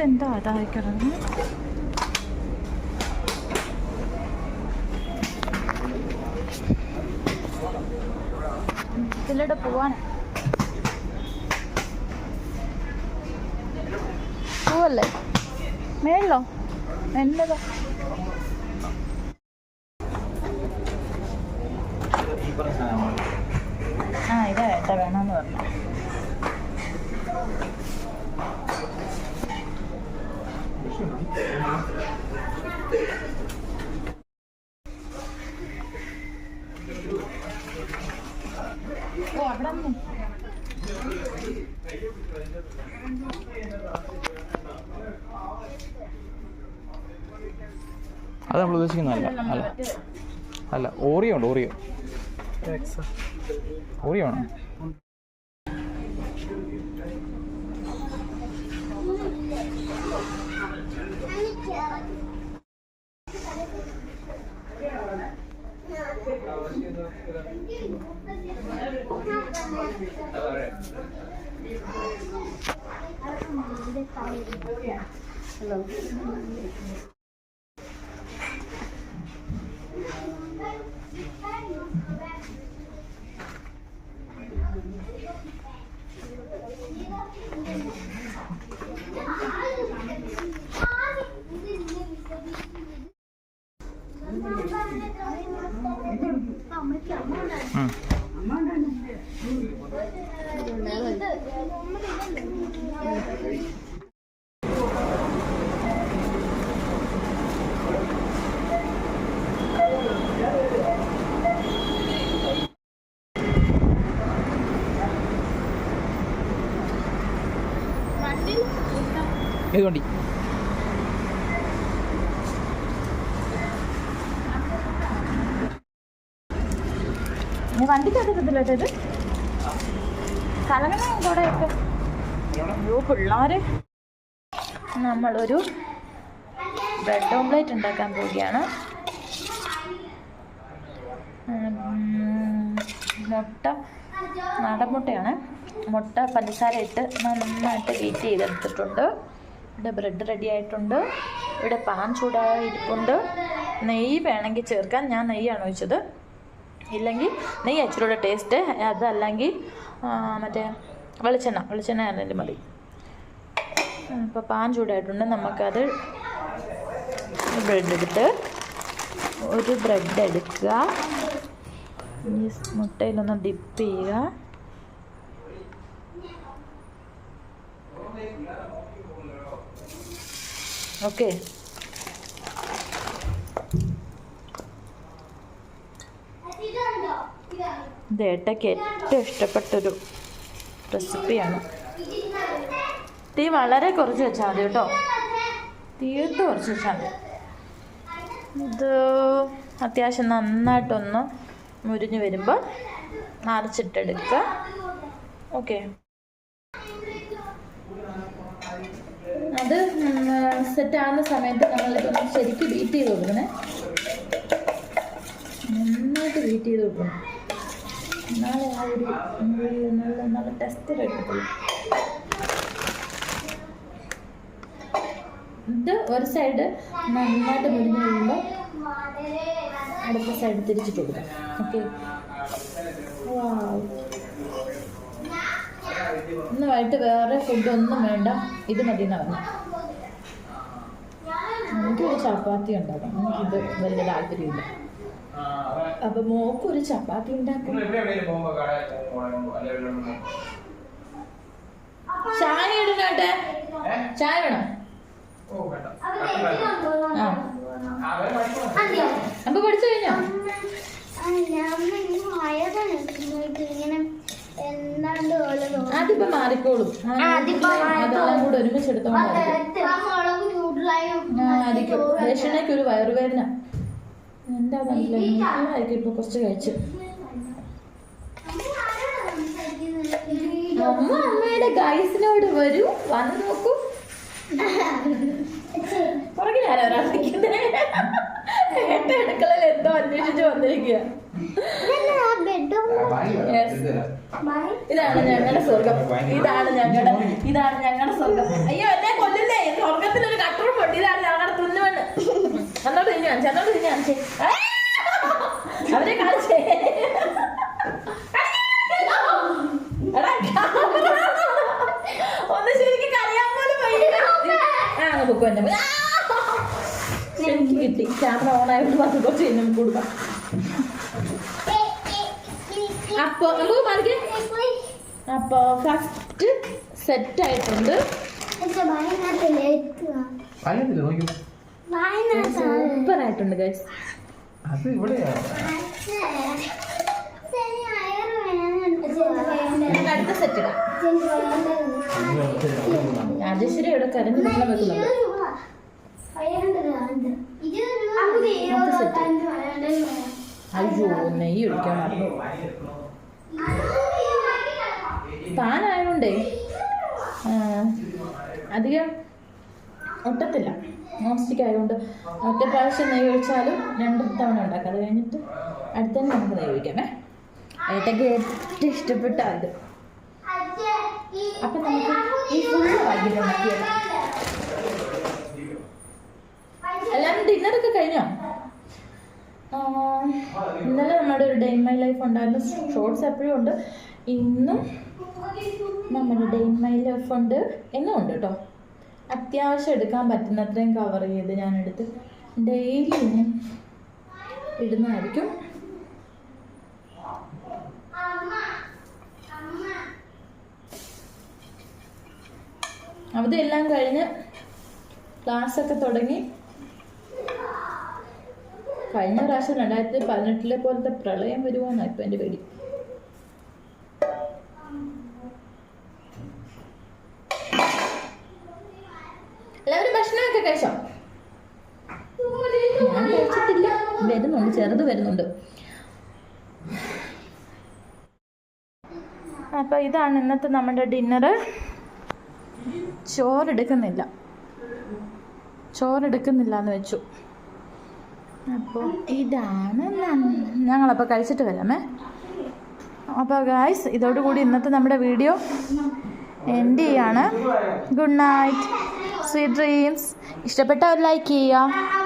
താഴെ കിടന്ന്. ഇതിലൂടെ പോവാണ് പോവല്ലേ? മേളിലോ? എന്നതാ അത് നമ്മൾ ഉദ്ദേശിക്കുന്നതല്ല അല്ല അല്ല ഓറിയോ ഉണ്ട് ഓറിയോ ഓറിയോ ആണ്? Hello. ഏത് വണ്ടി വണ്ടിക്കകത്തില്ല നമ്മളൊരു ബ്രെഡ് ഓംലേറ്റ് ഉണ്ടാക്കാൻ പോവുകയാണ്. മുട്ട നാടൻ മുട്ടയാണ്. മുട്ട പഞ്ചസാര ഇട്ട് നന്നായിട്ട് ബീറ്റ് ചെയ്തെടുത്തിട്ടുണ്ട്. ഇവിടെ ബ്രെഡ് റെഡി ആയിട്ടുണ്ട്. ഇവിടെ പാൻ ചൂടായി ഇരിപ്പുണ്ട് നെയ്യ് വേണമെങ്കിൽ ചേർക്കാം. ഞാൻ നെയ്യാണ് ഒഴിച്ചത്. ഇല്ലെങ്കിൽ നെയ്യ് അച്ചിലൂടെ ടേസ്റ്റ് അതല്ലെങ്കിൽ മറ്റേ വെളിച്ചെണ്ണ വെളിച്ചെണ്ണ ആണെങ്കിൽ മതി. ഇപ്പോൾ പാൻ ചൂടായിട്ടുണ്ട്. നമുക്കത് ബ്രെഡ് എടുത്ത് ഒരു ബ്രെഡ് എടുക്കുക. ഈ മുട്ടയിലൊന്ന് ഡിപ്പ് ചെയ്യുക. ഓക്കെ. ഇത് ഏട്ടയ്ക്ക് ഏറ്റവും ഇഷ്ടപ്പെട്ടൊരു റെസിപ്പിയാണ്. തീ വളരെ കുറച്ച് വെച്ചാൽ മതി കേട്ടോ. തീർത്ത് കുറച്ച് വെച്ചാൽ മതി. ഇത് അത്യാവശ്യം നന്നായിട്ടൊന്ന് മുരിഞ്ഞ് വരുമ്പോൾ മറിച്ചിട്ടെടുക്കുക ഓക്കെ. അത് സെറ്റ് ആവുന്ന സമയത്ത് നമ്മളിതൊന്ന് ശരിക്കും ബീറ്റ് ചെയ്ത് കൊടുക്കണേ. നന്നായിട്ട് ബീറ്റ് ചെയ്ത് കൊടുക്കണം. എന്നാലേ ആ ഒരു നല്ല നല്ല ടെസ്റ്റ് കിട്ടത്തുള്ളൂ. ഇത് ഒരു സൈഡ് നന്നായിട്ട് മുരിഞ്ഞ് കഴിയുമ്പോൾ അടുത്ത സൈഡ് തിരിച്ചിട്ട് കൊടുക്കാം. ഓക്കെ ഇന്ന് വൈകിട്ട് വേറെ ഫുഡൊന്നും വേണ്ട. ഇത് മതി എന്ന് പറഞ്ഞു. എനിക്കൊരു ചപ്പാത്തി ഉണ്ടാക്കാം എനിക്കിത് വലിയ താല്പര്യമില്ല. അപ്പൊ മോക്കൊരു ചപ്പാത്തി ഉണ്ടാക്കും. ചായ ഇടുന്നോട്ടെ ചായ വേണം? അപ്പൊ പഠിച്ചു കഴിഞ്ഞോ? അതിപ്പോ മാറിക്കോളും. ആ, അതെല്ലാം കൂടെ ഒരുമിച്ച് എടുത്തോണ്ടായിരിക്കും ആയിരിക്കും ദക്ഷിണയ്ക്ക് ഒരു വയറുവേദന. എന്താ മനസ്സിലായിരിക്കും ഇപ്പൊ കുറച്ച് കഴിച്ച് അമ്മ അമ്മയുടെ ഗൈസിനോട് വരൂ. വന്ന് നോക്കൂ. ഒരാൾ അടുക്കളയിൽ എന്തോ അന്വേഷിച്ച് വന്നിരിക്കുക Yes. ഇതാണ് ഞങ്ങളുടെ സ്വർഗം ഇതാണ് ഞങ്ങളുടെ ഇതാണ് ഞങ്ങളുടെ സ്വർഗം അയ്യോ എന്നെ കൊല്ലില്ലേ കാണിച്ചു എന്നോട് തിരിഞ്ഞു കാണിച്ചേ! അവരെ കാണിച്ചേ. ഒന്ന് ശരിക്കും കരയാൻ പോലും ആ ബുക്ക് ആ! എനിക്ക് കിട്ടി. ക്യാമറ ഓൺ ആയതുകൊണ്ട് പത്ത് കുറച്ച് കഴിഞ്ഞ് കൊടുക്കാം. അപ്പൊ നമുക്ക് മാറിക്കേ. അപ്പൊ ഫസ്റ്റ് സെറ്റ് ആയിട്ടുണ്ട്. സൂപ്പർ ആയിട്ടുണ്ട് ഗൈസ് അത് ഇവിടെയാ. അടുത്ത സെറ്റ് രാജേശ്വരി ഇവിടെ കരഞ്ഞു നമ്മളെ വെക്കുന്നുണ്ട്? അയ്യോ നെയ്യ് ഒഴിക്കാൻ മറന്നു. പാനായതുകൊണ്ടേ ആ, അധികം ഒട്ടത്തില്ല നോൺ സ്റ്റിക്ക് ആയതുകൊണ്ട് ഒറ്റ പ്രാവശ്യം നെയ്യ് ഒഴിച്ചാലും രണ്ട് തവണ ഉണ്ടാക്കാം. അത് കഴിഞ്ഞിട്ട് അടുത്തന്നെ നമുക്ക് നെയ്യ് ഒഴിക്കാമേ ഏട്ടയ്ക്ക് ഏറ്റവും ഇഷ്ടപ്പെട്ട ഇത്. അപ്പം നമുക്ക് ഈ ഫുള്ള് വൈകിട്ട് ഉണ്ടാക്കിയത് എല്ലാവരും ഡിന്നറൊക്കെ കഴിഞ്ഞോ? ഇന്നലെ നമ്മുടെ ഒരു ഡേ ഇൻ മൈ ലൈഫ് ഉണ്ടായിരുന്നു ഷോർട്സ് എപ്പോഴും ഉണ്ട്. ഇന്നും നമ്മുടെ ഡേ ഇൻ മൈ ലൈഫ് ഉണ്ട്. എന്നും ഉണ്ട് കേട്ടോ. അത്യാവശ്യം എടുക്കാൻ പറ്റുന്നത്രയും കവർ ചെയ്ത് ഞാൻ എടുത്ത് ഡെയിലി ഇനി ഇടുന്നതായിരിക്കും. അവധിയെല്ലാം കഴിഞ്ഞ് ക്ലാസ്സൊക്കെ തുടങ്ങി. കഴിഞ്ഞ പ്രാവശ്യം രണ്ടായിരത്തി പതിനെട്ടിലെ പോലത്തെ പ്രളയം വരുമോന്നാണ് ഇപ്പം എന്റെ പേടി. വരുന്നുണ്ട്. അപ്പൊ അപ്പോൾ ഇതാണ് ഇന്നത്തെ നമ്മുടെ ഡിന്നറ്. ചോറെടുക്കുന്നില്ല. ചോറെടുക്കുന്നില്ല എന്ന് വെച്ചു. അപ്പോൾ ഇതാണ് ഞങ്ങളപ്പോൾ കഴിച്ചിട്ട് വരാമേ. അപ്പോൾ ഗായ്സ് ഇതോടുകൂടി ഇന്നത്തെ നമ്മുടെ വീഡിയോ എൻഡ് ചെയ്യാണ്. ഗുഡ് നൈറ്റ് സ്വീറ്റ് ഡ്രീംസ് ഇഷ്ടപ്പെട്ടവർ ലൈക്ക് ചെയ്യുക.